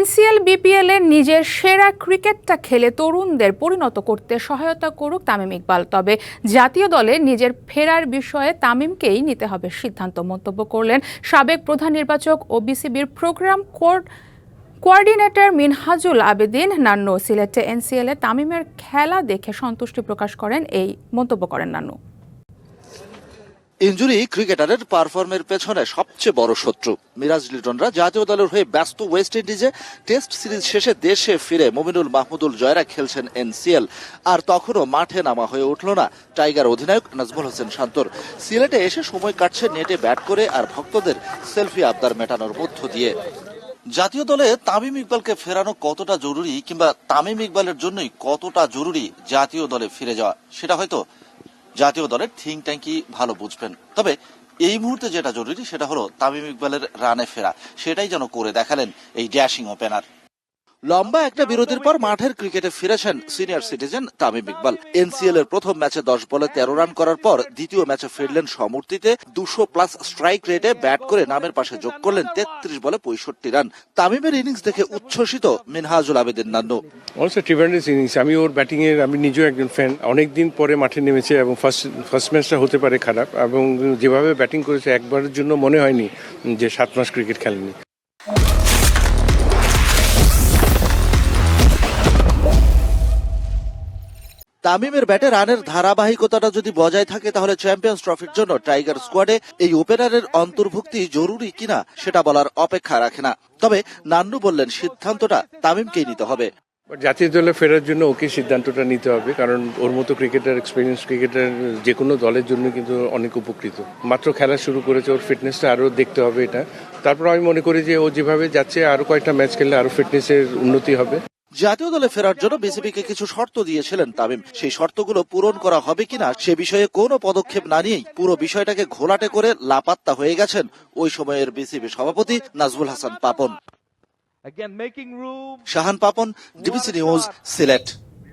NCL, BPL এর নিজের সেরা ক্রিকেটটা খেলে তরুণদের পরিণত করতে সহায়তা করুক তামিম ইকবাল। তবে জাতীয় দলে নিজের ফেরার বিষয়ে তামিমকেই নিতে হবে সিদ্ধান্ত। মন্তব্য করলেন সাবেক প্রধান নির্বাচক ও বিসিবির প্রোগ্রাম কোর্ড কোয়ার্ডিনেটর মিনহাজুল আবেদিন। নান্নু সিলেটে এনসিএল তামিমের খেলা দেখে সন্তুষ্টি প্রকাশ করেন এই মন্তব্য করেন নান্নু। ইঞ্জুরি ক্রিকেটারের পারফর্মের পেছনে সবচেয়ে বড় শত্রু। মিরাজ লিটনরা জাতীয় দলের হয়ে ব্যস্ত ওয়েস্ট ইন্ডিজে টেস্ট সিরিজ শেষে দেশে ফিরে মমিনুল মাহমুদুল জয়রা খেলছেন এনসিএল। আর তখনও মাঠে নামা হয়ে উঠল না টাইগার অধিনায়ক নাজমুল হোসেন শান্তর। সিলেটে এসে সময় কাটছে নেটে ব্যাট করে আর ভক্তদের সেলফি আবদার মেটানোর মধ্য দিয়ে। জাতীয় দলে তামিম ইকবালকে ফেরানো কতটা জরুরি কিংবা তামিম ইকবালের জন্যই কতটা জরুরি জাতীয় দলে ফিরে যাওয়া, সেটা হয়তো জাতীয় দলের থিঙ্ক ট্যাঙ্কি ভালো বুঝবেন। তবে এই মুহূর্তে যেটা জরুরি সেটা হলো তামিম ইকবালের রানে ফেরা। সেটাই যেন করে দেখালেন এই ড্যাশিং ওপেনার। লম্বা একটা বিরতির পর মাঠের ক্রিকেটে ফিরেছেন senior citizen Tamim Iqbal. NCL এর প্রথম ম্যাচে দশ বলে তেরো রান করার পর দ্বিতীয় ম্যাচে ফিরলেন সমর্তিতে দুশো প্লাস স্ট্রাইক রেটে ব্যাট করে নামের পাশে যোগ করলেন তেত্রিশ বলে পঁয়ষট্টি রান। তামিমের ইনিংস দেখে উচ্ছ্বসিত মিনহাজুল আবেদিন নান্নু। ইনিংস আমি ওর ব্যাটিং এর, আমি নিজেও একজন ফ্যান অনেক দিন পরে মাঠে নেমেছে এবং ফার্স্ট ফার্স্ট ম্যাচটা হতে পারে খারাপ। এবং যেভাবে ব্যাটিং করেছে, একবারের জন্য মনে হয়নি যে সাত মাস ক্রিকেট খেলেনি। তামিমের ব্যাটে রানের ধারাবাহিকতাটা যদি বজায় থাকে, তাহলে চ্যাম্পিয়ন্স ট্রফির জন্য টাইগার স্কোয়াডে এই ওপেনারের অন্তর্ভুক্তি জরুরি কিনা সেটা বলার অপেক্ষা রাখে না। তবে নান্নু বললেন, সিদ্ধান্তটা তামিমকেই নিতে হবে। জাতীয় দলে ফেরার জন্য ওকে সিদ্ধান্তটা নিতে হবে, কারণ ওর মতো ক্রিকেটার এক্সপিরিয়েন্স ক্রিকেটার যে কোনো দলের জন্য কিন্তু অনেক উপকৃত। মাত্র খেলা শুরু করেছে, ওর ফিটনেসটা আরও দেখতে হবে এটা। তারপর আমি মনে করি যে ও যেভাবে যাচ্ছে, আরও কয়েকটা ম্যাচ খেললে আরও ফিটনেসের উন্নতি হবে। জাতীয় দলে ফেরার জন্য বিসিবিকে কিছু শর্ত দিয়েছিলেন তামিম। সেই শর্তগুলো পূরণ করা হবে কিনা সে বিষয়ে কোনো পদক্ষেপ না নিয়েই পুরো বিষয়টাকে ঘোলাটে করে লাপাত্তা হয়ে গেছেন ওই সময়ের বিসিবি সভাপতি Nazmul Hasan Papon. Shahan Papon DBC news Sylhet.